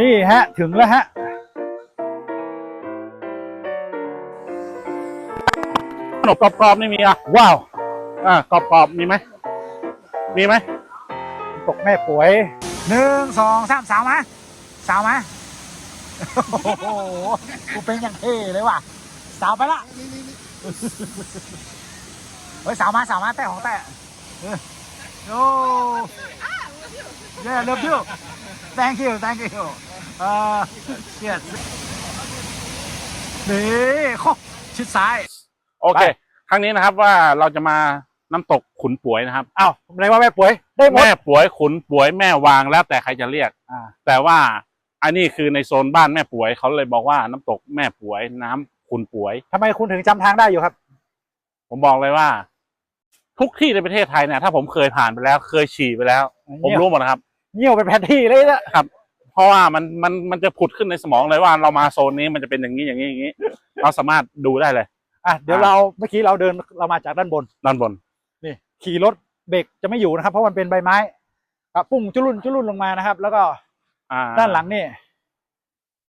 นี่ฮะ ถึงแล้วฮะ ขนมกรอบๆนี่มีอะ ว้าว อ่ากรอบๆมีไหม มีไหมตกแม่ป่วยหนึ่งสองสามสาวมาสาวมาโอ้โหกูเป็นอย่างเท่เลยว่ะ สาวไปละเฮ้ยสาวมาสาวมาแต่ของแต่เออโอ้เย้ love you thank you thank you เออ yes นี่โคชิดซ้าย โอเคไปครั้งนี้นะครับว่าเราจะมาน้ำตกขุนป่วยนะครับ อ้าวอะไรว่าแม่ป่วย ได้หมด แม่ป่วยขุนป่วยแม่วางแล้วแต่ใครจะเรียก อ่า แต่ว่าอันนี้คือในโซนบ้านแม่ป่วยเขาเลยบอกว่าน้ำตกแม่ป่วยน้ำขุนป่วย ทำไมคุณถึงจำทางได้อยู่ครับ ผมบอกเลยว่า ทุกที่ในประเทศไทยเนี่ยถ้าผมเคยผ่านไปแล้ว เคยฉี่ไปแล้ว ผมรู้หมดนะครับ เงี้ยวเป็นแผนที่เลยนะเพ ราะว่ามันมันมันจะผุดขึ้นในสมองเลยว่าเรามาโซนนี้มันจะเป็นอย่างนี้อย่างนี้อย่างนี้ เราสามารถดูได้เลย อะเดี๋ยวอ่าเราเมื่อกี้เราเดินเรามาจากด้านบน ด้านบนนี่ขี่รถเบรกจะไม่อยู่นะครับ เพราะมันเป็นใบไม้อะปุ้งจุลุ่นจุลุ่นลงมานะครับ แล้วก็อ่าด้านหลังนี่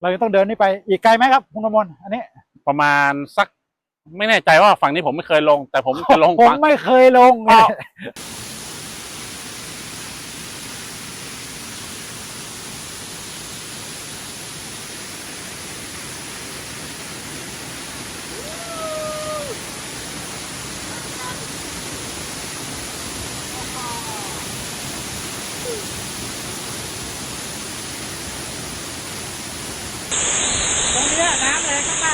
เราจะต้องเดินนี่ไปอีกไกลไหมครับคุณกมลอันนี้ ประมาณสัก ไม่แน่ใจว่าฝั่งนี้ผมไม่เคยลง แต่ผมจะลงผมฝั่ง ไม่เคยลงอ้าว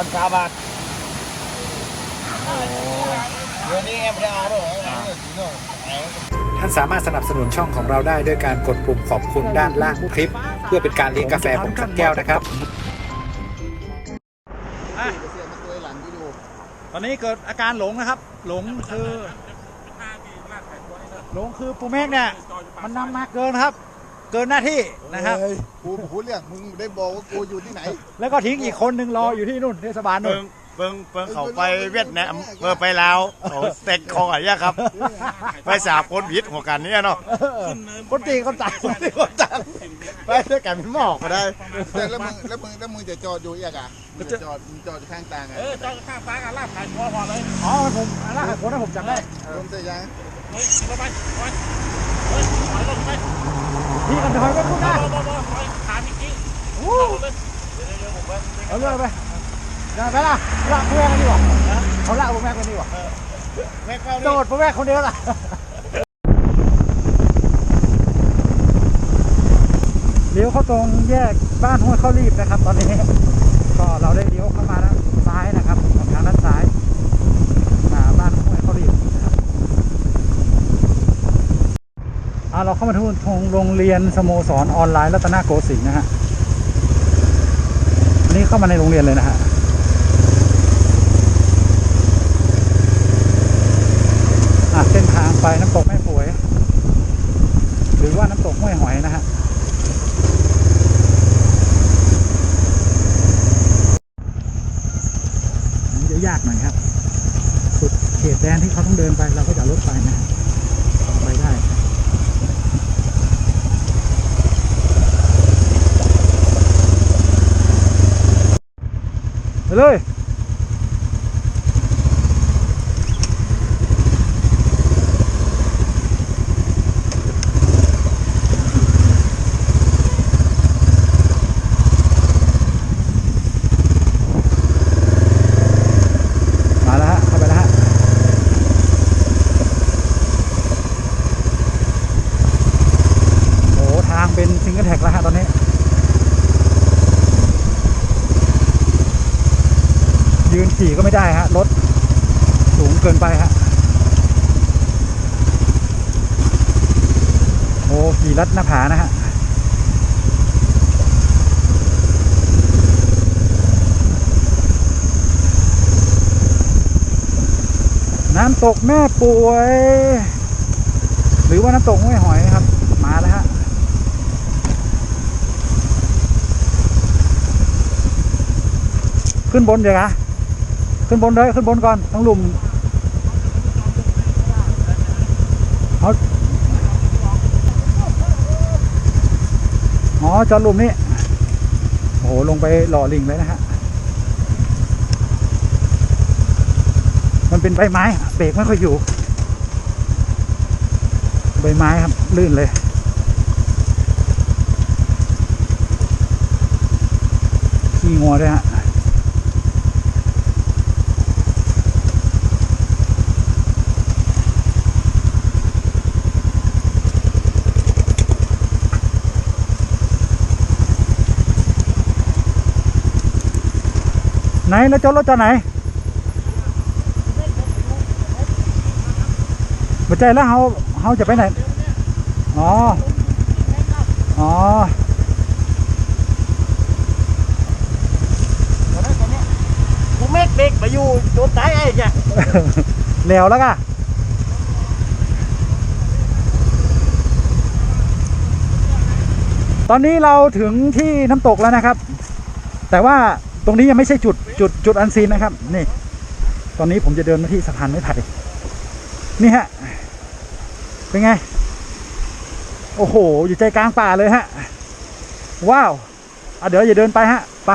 อนชาบาทเดี๋ยวนี้แอมไม่เอาหรอกท่านสามารถสนับสนุนช่องของเราได้ด้วยการกดปุ่มขอบคุณด้านล่างคลิป เพื่อเป็นการเลี้ยงกาแฟผมสักแก้วนะครับตอนนี้เกิดอาการหลงนะครับ หลงคือหลงคือปูเมกเนี่ย มันนำมากเกินครับ เกินหน้าที่นะครับเฮ้ยกูพูดเรื่องมึงได้บอกว่ากูอยู่ที่ไหนแล้วก็ทิ้งอีกคนหนึ่งรออยู่ที่นู่นเทศบาลนู่เปินงเปิงเปิงเขาไปเวียดนามเมื่อไปลาวเขาเต็กคออะไรยะครับ ไปสาบคนผิดหัวกันเนี่ยเนาะเออคนตีคนตายคนที่คนจังไปด้วยกันเป็นหมอกก็ได้ แต่แล้วมึงแล้วมึงแล้วมึงจะจอดอยู่อีกอะมึงจะจอดมึงจอดอยู่ข้างทางอะเออจอดข้างฟ้ากันลาบขายพอพอเลยอ๋อผมอะไรนะคนนั้นผมจำได้ รวมเสร็จยังเฮ้ยรถไปไปเฮ้ยถอยรถไป พี่กันถอยไปพูดได้รถรถรถถอถามอีกทีเอาเลยเดี๋ยวเดี๋ยวผมไปเอาเรื่อยไปเดินไปละละปูแม่กันดีกว่าเขาละปูแม่กันดีกว่าแม่เข้าโดนี่ดปูแม่คนเดียวล่ะเลี้ยวเข้าตรงแยกบ้านห้วยข้าวรีบนะครับ ตอนนี้ ก็เราได้เลี้ยวเข้ามาด้านซ้ายนะครับทางด้านซ้ายอ่าบ้านห้วยข้าวรีบนะครับอ่า เราเข้ามาที่ทงโรงเรียนสโมสรออนไลน์รัตนโกสินทร์นะฮะนี่เข้ามาในโรงเรียนเลยนะฮะเส้นทางไปน้ำตกแม่ป่วย หรือว่าน้ำตกห้วยหอยนะฮะ มันจะยากหน่อยครับ สุดเขตแดนที่เขาต้องเดินไปเราก็จะเอารถไปนะฮะไปได้ไปเลยมาแล้วฮะเข้าไปแล้วฮะโอ้โหทางเป็นซิงเกิลแท็กแล้วฮะตอนนี้ ยืนขี่ก็ไม่ได้ฮะ รถสูงเกินไปฮะ ขี่ลัดหน้าผานะฮะ น้ำตกแม่ป่วย หรือว่าน้ำตกห้วยหอยครับ มาแล้วฮะขึ้นบนเดี๋ยวนะขึ้นบนเลยขึ้นบนก่อนต้องลุมเอาอ๋อจอดลุมนี่โอ้โหลงไปหล่อลิงเลยนะฮะ มัน เป็นใบไม้เบรกไม่ค่อยอยู่ ใบไม้ครับลื่นเลยขี้งัวด้วยฮะไหนแล้วจอดรถจอดไหน มาใจแล้วเขาเขาจะไปไหน อ๋อ อ๋อกูเมกเด็กไปอยู่โดนตายไอ้แกแล้วแล้วก็ตอนนี้เราถึงที่น้ำตกแล้วนะครับ แต่ว่าตรงนี้ยังไม่ใช่จุดจุดจุดอันซีนนะครับ นี่ ตอนนี้ผมจะเดินมาที่สะพานไม้ไผ่นี่ฮะ เป็นไง โอ้โห อยู่ใจกลางป่าเลยฮะ ว้าวอะเดี๋ยวอย่าเดินไปฮะ ไป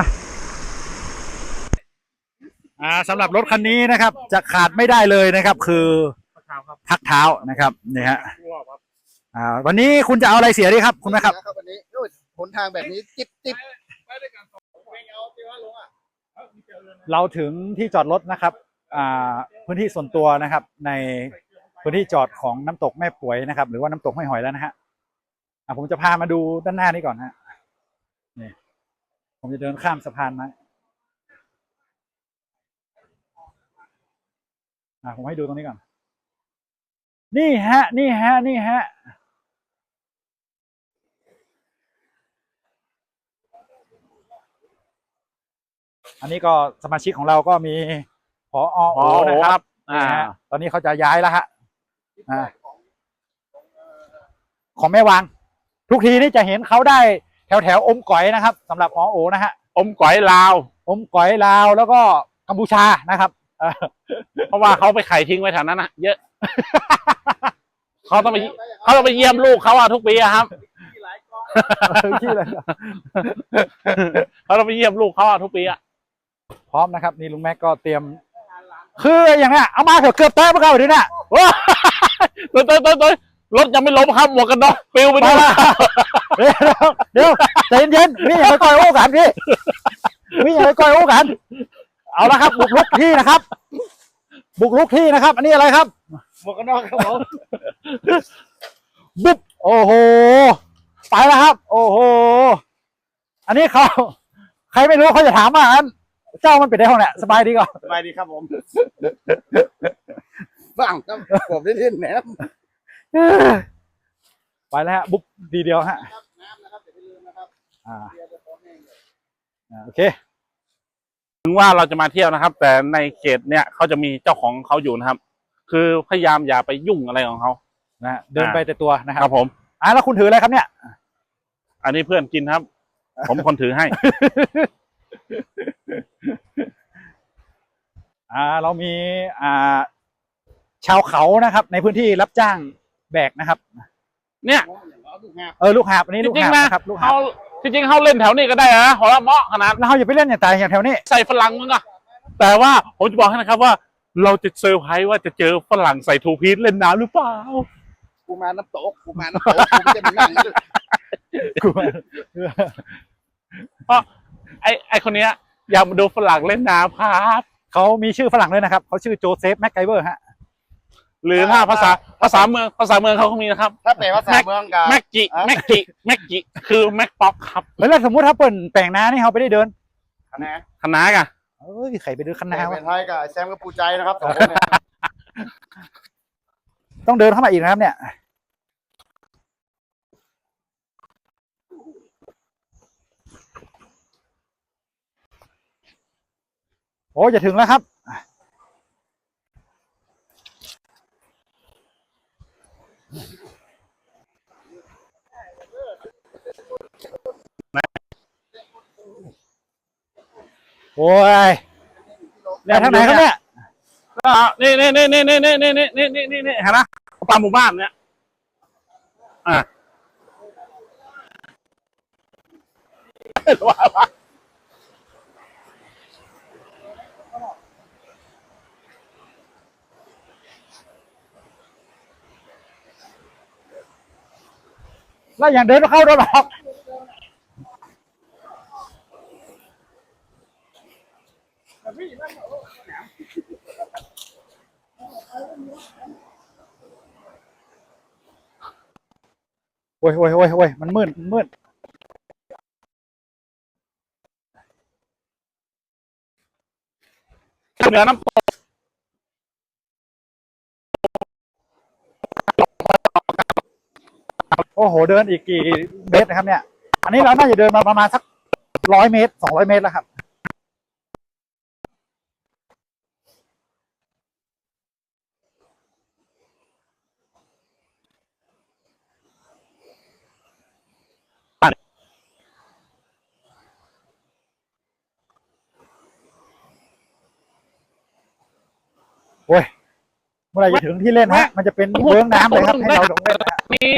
อ่าสำหรับรถคันนี้นะครับ จะขาดไม่ได้เลยนะครับ คือพักเท้านะครับนี่ฮะอ่าวันนี้คุณจะเอาอะไรเสียดีครับ คุณนะครับนะครับวันนี้โอ้ยหนทางแบบนี้จิ๊บจิ๊บเราถึงที่จอดรถนะครับ อ่าพื้นที่ส่วนตัวนะครับใน พื้นที่จอดของน้ำตกแม่ป่วยนะครับ หรือว่าน้ำตกห้วยหอยแล้วนะฮะอ่าผมจะพามาดูด้านหน้านี้ก่อนฮะนี่ผมจะเดินข้ามสะพานมาอ่าผมให้ดูตรงนี้ก่อน นี่ฮะ นี่ฮะ นี่ฮะอันนี้ก็สมาชิกของเราก็มีพอโออ๋อนะครับ อ่านะฮะตอนนี้เขาจะย้ายแล้วฮะ อ่าของแม่วาง ทุกทีนี่จะเห็นเขาได้แถวแถวๆอมก๋อยนะครับสำหรับออโอนะฮะอมก๋อยลาว อมก๋อยลาวแล้วก็กัมพูชานะครับเออเพราะว่าเขาไปไข่ทิ้งไว้แถวนั้นนะเยอะเขาต้องไปเขาต้องไปเยี่ยมลูกเขาอะทุกปีอะครับที่เลยเขาต้องไปเยี่ยมลูกเขาอะทุกปีอะพร้อมนะครับ นี่ลุงแม็กก็เตรียม คืออย่างเนี้ยเอามาเถอะเกือบแตะมาเก่าดิเนี่ย ว้าตัวตัวตัวตัวรถยังไม่ล้มครับหมวกกันน็อกปลิวไปด้วยเดี๋ยวเดี๋ยวใจเย็นๆนี่อย่าไปก่อยโอ้กันพี่นี่อย่าไปก่อยโอ้กัน เอาละครับ บุกลุกที่นะครับ บุกลุกที่นะครับ อันนี้อะไรครับหมวกกันน็อกครับผมบุ๊บโอ้โหไปแล้วครับ โอ้โหอันนี้เขาใครไม่รู้เขาจะถามว่าอันเจ้ามันเป็นได้ห้องเนี่ยสบายดีก่อนสบายดีครับผม ฟังครับผมได้ยินแหนมไปแล้วฮะบุ๊บดีเดียวฮะน้ำนะครับอย่าไปลืมนะครับอ่าเบียร์จะพร้อมเองเลยอ่าโอเคถึงว่าเราจะมาเที่ยวนะครับ แต่ในเขตเนี่ยเขาจะมีเจ้าของเขาอยู่นะครับ คือพยายามอย่าไปยุ่งอะไรของเขานะฮะเดินไปแต่ตัวนะคครัรับบผมอ่าแล้วคุณถืออะไรครับเนี่ย อันนี้เพื่อนกินครับ ผมคนถือให้ อ่าเรามีอ่า ชาวเขานะครับ ในพื้นที่รับจ้างแบกนะครับ เนี่ยเออลูกหาบอันนี้จลูกริงหาบๆนะนะครับลูกหาเขาบที่จริงเขาเล่นแถวนี้ก็ได้นะหัวเราะเมาะขนาดแล้วเขาอย่าไปเล่นอย่างตายอย่างแถวนี้ ใส่ฝรั่งมึงอะแต่ว่าผมจะบอกให้นะครับว่า เราจะเซอร์ไพรส์ว่าจะเจอฝรั่งใส่ทูพีซเล่นน้ำหรือเปล่า กูมาน้ำตกกูมาน้ำตกกูไม่จะมานั่งนะกลัวไอไอคนเนี้ยอยากมาดูฝรั่งเล่นน้ำครับ เขามีชื่อฝรั่งด้วยนะครับ เขาชื่อโจเซฟแม็กไกเวอร์ฮะ หรือถ้าภาษาภาษาเมืองภาษาเมืองเขาก็มีนะครับ ถ้าแปลภาษาเมืองกับแม็กจิแม็กจิแม็กจิคือแม็กป๊อกครับแล้วสมมุติถ้าเปิ่นแต่งน้านี่เขาไปได้เดินคณะคณะกะเอ้ยใครไปเดินคณะวะเป็นไทยกับแซมกับปูใจนะครับสองคนเนี่ยต้องเดินเข้ามาอีกนะครับเนี่ยโอ้จะถึงแล้วครับ โอ้ยเนี่ยทางไหนครับเนี่ยก็นี่นี่นี่นี่นี่นี่นี่นี่นี่นี่นี่เห็นไหมปลาหมู่บ้านเนี่ยอะว่าว่าแล้วอย่างเดินเข้ารถหรอก อ้ยโอ้ยโอ้ยโอ้ยมันมืดมันมืดเหนือน้ำตกโอ้โห เดินอีกกี่เมตรนะครับเนี่ย อันนี้เราน่าจะเดินมาประมาณสักร้อยเมตรสองร้อยเมตรแล้วครับ มื่อไหรจะถึงที่เล่นฮะ มันจะเป็นเบื้องน้ำเลยครับให้เราลงเล่นนะฮะนี่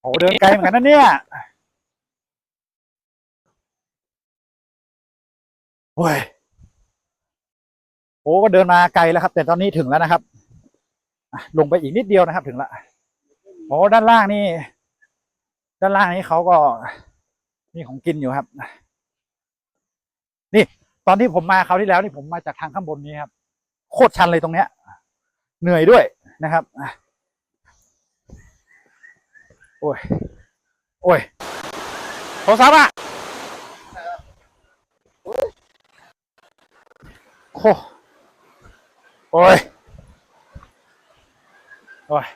โอ้โหเดินไกลเหมือนกันนะเนี่ยโอ้ยโอ้ก็เดินมาไกลแล้วครับ แต่ตอนนี้ถึงแล้วนะครับอะลงไปอีกนิดเดียวนะครับ ถึงละโอ้ด้านล่างนี่ ด้านล่างนี้เขาก็มีของกินอยู่ครับ นี่ ตอนที่ผมมาคราวที่แล้วนี่ผมมาจากทางข้างบนนี้ครับ โคตรชันเลยตรงเนี้ย เหนื่อยด้วยนะครับอะโอ้ย โอ้ยโทรศัพท์อะโอ้โอ้ย โอ้ย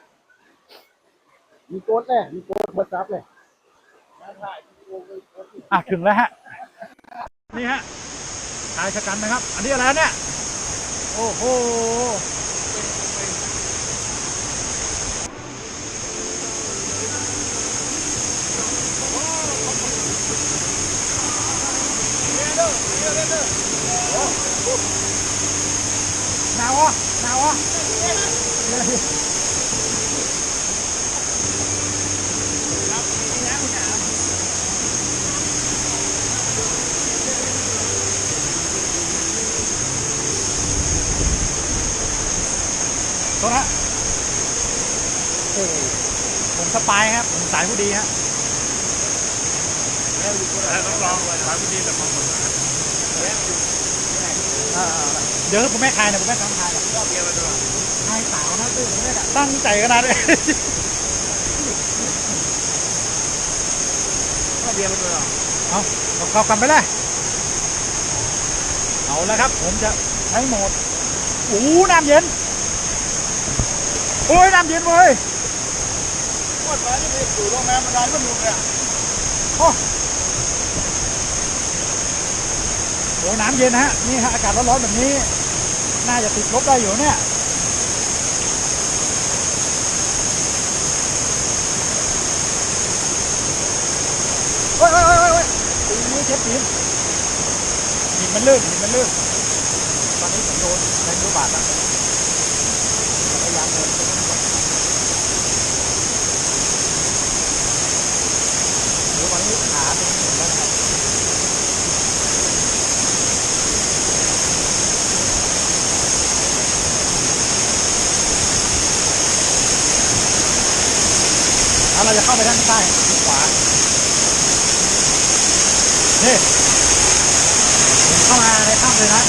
มีโค้ดเลยมีโค้ดเบอร์ซับเลยอะ ถึงแล้วฮะ นี่ฮะ ชายชะกันนะครับ อันนี้อะไรเนี่ย โอ้โหหนาวอะหนาวอะ โทษนะโอ้โหผมสปายครับผมสายผู้ดีฮะต้องลองสายพิธีแต่บางคนอ่าเดี๋ยวผมแม่คายนะผมแม่ทำคายนะคายสาวนะตื้อผมแม่กะตั้งใจขนาดนี้เบียร์มาด้วยหรอเอาเอาเข้ากันไปเลยเอาแล้วครับ ผมจะใช้โหมดโอ้โหน้ำเย็น โอ้ยน้ำเย็นเว้ยว่าตอนนี้ไปอยู่โรงแรมมานานก็มีเลยอะโอ้โหน้ำเย็นนะฮะ นี่ฮะอากาศร้อนๆแบบนี้ น่าจะติดลบได้อยู่เนี่ยโอ้ยโอ้ยโอ้ยโอ้ยโอ้ยเจ็บปีนหินมันลื่นหินมันลื่นตอนนี้ผมโดนแรงดูบาดแล้วพยายามเดินไปข้างหลังโอ้ตอนนี้ขาเป็นหินแล้วนะครับ แล้ว เราจะเข้าไปด้านใต้ขวานี่เข้ามาในถ้ำเลยนะ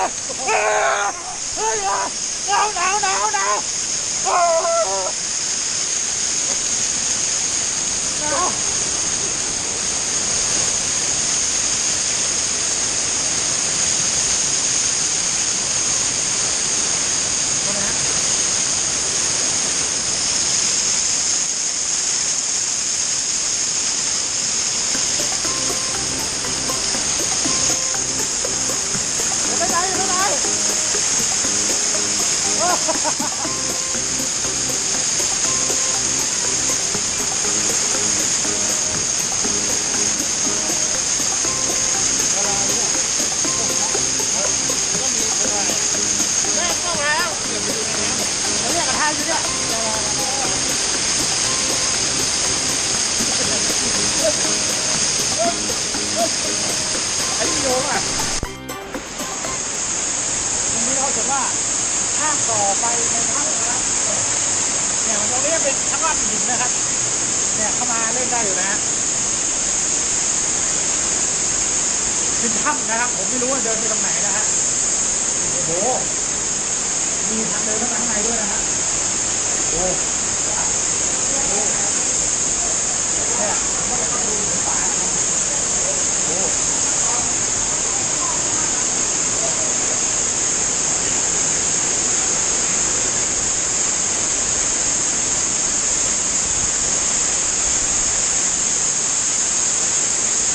No, no, no, no. No. ha ha ha เป็นถ้ำนะครับ ผมไม่รู้ว่าเดินไปตรงไหนนะฮะโอ้โห มีทางเดินเข้ามาข้างในด้วยนะฮะโอ้โหเนี่ยมว่าจะต้องดูหมูป่านะครับโอ้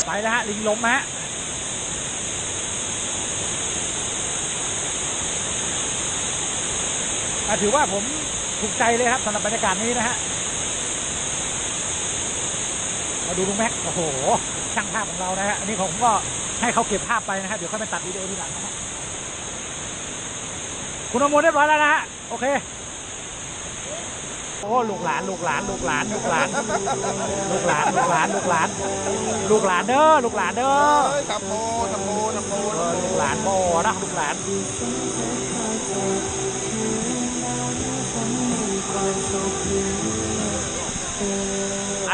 ไปแล้วฮะลิงลมฮะ อะ ถือว่าผมถูกใจเลยครับสำหรับบรรยากาศนี้นะฮะมาดูลุงแม็กโอ้โหช่างภาพของเรานะฮะอันนี้ผมก็ให้เขาเก็บภาพไปนะฮะเดี๋ยวค่อยไปตัดวิดีโอทีหลังนะฮะคุณอมรเรียบร้อยแล้วนะฮะโอเคโอ้ลูกหลานลูกหลานลูกหลานลูกหลานลูกหลานลูกหลานลูกหลานลูกหลานเด้อลูกหลานเด้อเฮ้ยทำโมทำโมทำโมเออลูกหลานโมนะลูกหลาน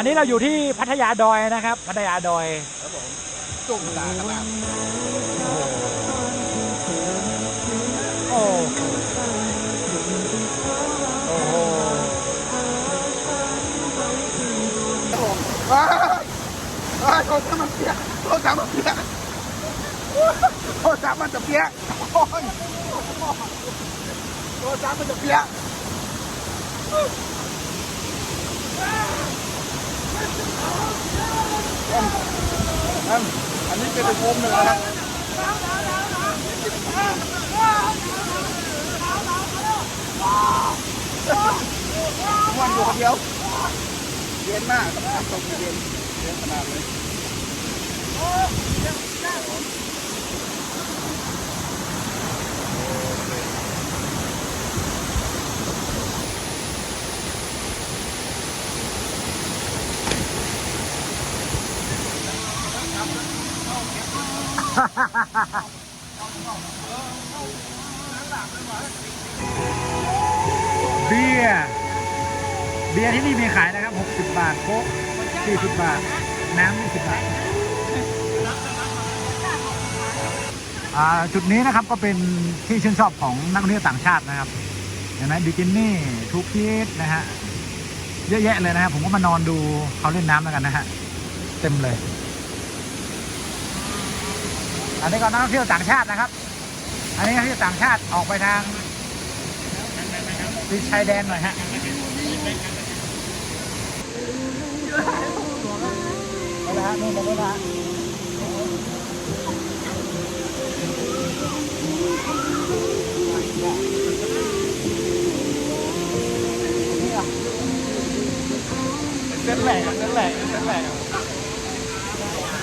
อันนี้เราอยู่ที่พัทยาดอยนะครับ พัทยาดอยครับผมจุ่มตาขนาดโอ้โอ้โหว้ายว้ายโทษมันเปียกโทรศัมันเปียกโทรศัมันจะเปียกโอ้ยโทษมันจะเปียก อันนี้เป็นมุมหนึ่งนะครับวันอยู่คนเดียว เย็นมากสภาพตรงเย็นเย็นขนาดเลย เบียร์เบียร์ที่นี่มีขายนะครับ 60 บาทโค้ก40 บาท น้ำ20บาท อ่าจุดนี้นะครับก็เป็นที่ชื่นชอบของนักท่องเที่ยวต่างชาตินะครับ เห็นไหมบิกินี่ทูพีทนะฮะ เยอะแยะเลยนะครับผมก็มานอนดูเขาเล่นน้ำแล้วกันนะฮะ เต็มเลย อันนี้ก็นักท่องเที่ยวต่างชาตินะครับ อันนี้นักท่องเที่ยวต่างชาติออกไปทางติดชายแดนหน่อยฮะเอาละฮะนู่นมาแล้วนะเส้นแหลกเส้นแหลกเส้นแหลก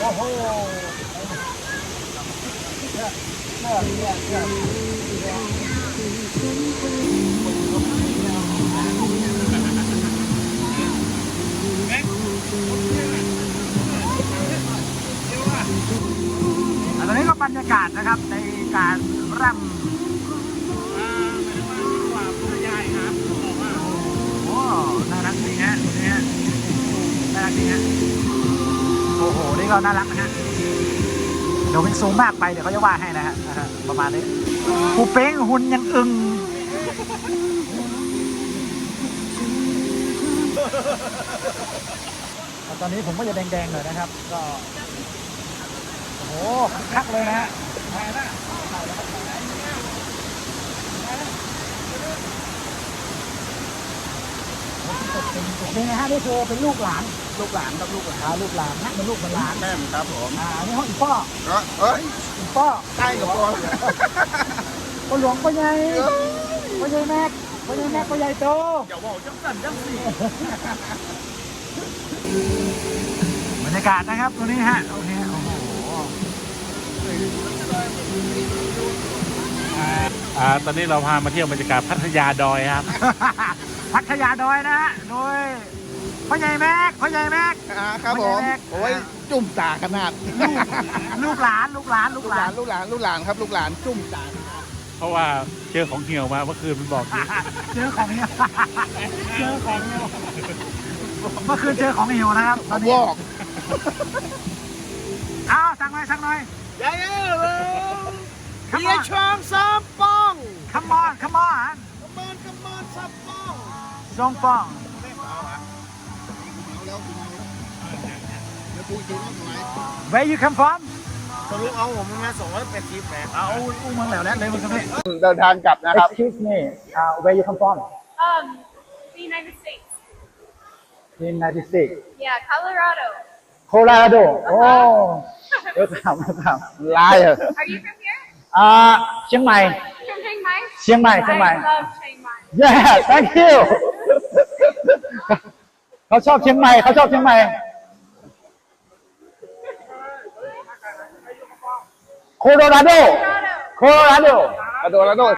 โอ้โห เนี่ยเนี่ยเนี่ยเนี่ยอันนี้ก็บรรยากาศนะครับในการร่ำโอ้โหน่ารักดีฮะนี่ฮะน่ารักดีฮะโอ้โห นี่ก็น่ารักนะฮะ เดี๋ยวมันสูงมากไปเดี๋ยวเขาจะว่าให้นะฮะประมาณนี้ปูเป้งหุ่นยังอึงตอนนี้ผมก็จะแดงๆหน่อยนะครับ ก็ โอ้โหคึกคักเลยนะฮะ เป็นไงฮะนี่คือเป็นลูกหลานลูกหลานครับลูกหลานอ่าลูกหลานนะเป็นลูกเป็นหลานแม่ครับผมอ่าอันนี้ห้องอีป้อก็เอ้ยอีป้อใช่กับพ่อพ่อหลวงพ่อใหญ่พ่อใหญ่แม็กพ่อใหญ่แม็กพ่อใหญ่โตอย่าบอกจังสันจังสีบรรยากาศนะครับตัวนี้ฮะโอเคโอ้โหอ่าตอนนี้เราพามาเที่ยวบรรยากาศพัทยาดอยครับ พัทยาดอยนะฮะโดยพ่อใหญ่แม็กพ่อใหญ่แม็ก อ่าครับผมโอ้ยจุ่มตาขนาดลูกหลานลูกหลานลูลูกกหหลาลานนลูกหลานลูกหลานครับ ลูกหลานจุ่มตาเพราะว่าเจอของเหี่ยวมาเมื่อคืนมันบอกอยู่เจอของเหี่ยวเจอของเหี่ยวเมื่อคืนเจอของเหี่ยวนะครับตอนบนี้อกอ้าวสั่งหน่อยสั่งหน่อยยายเอ้ย Come เบีย on ร์ชองสามปอง come on come on กระมอนกระมอนสามป องซองปอง Where you come from สรุปเอาผมมาสองร้อยแปดสิบแปดเอาอู้เมืองแหลวแหล้วเลยมึงครับพี่เดินทางกลับนะครับ Excuse me uh, Where you come from Um, the United States. in United States Yeah, Colorado. Colorado โอ้เดี๋ยวถามเดี๋ยวถามลายเหรอ Are you from here? อ่าเชียงใหม่ From Chiang Mai? เชียงใหม่เชียงใหม่ I love Chiang Mai. Yeah thank you เขาชอบเชียงใหม่เขาชอบเชียงใหม่ Colorado Colorado. Colorado กระโดดกระโดด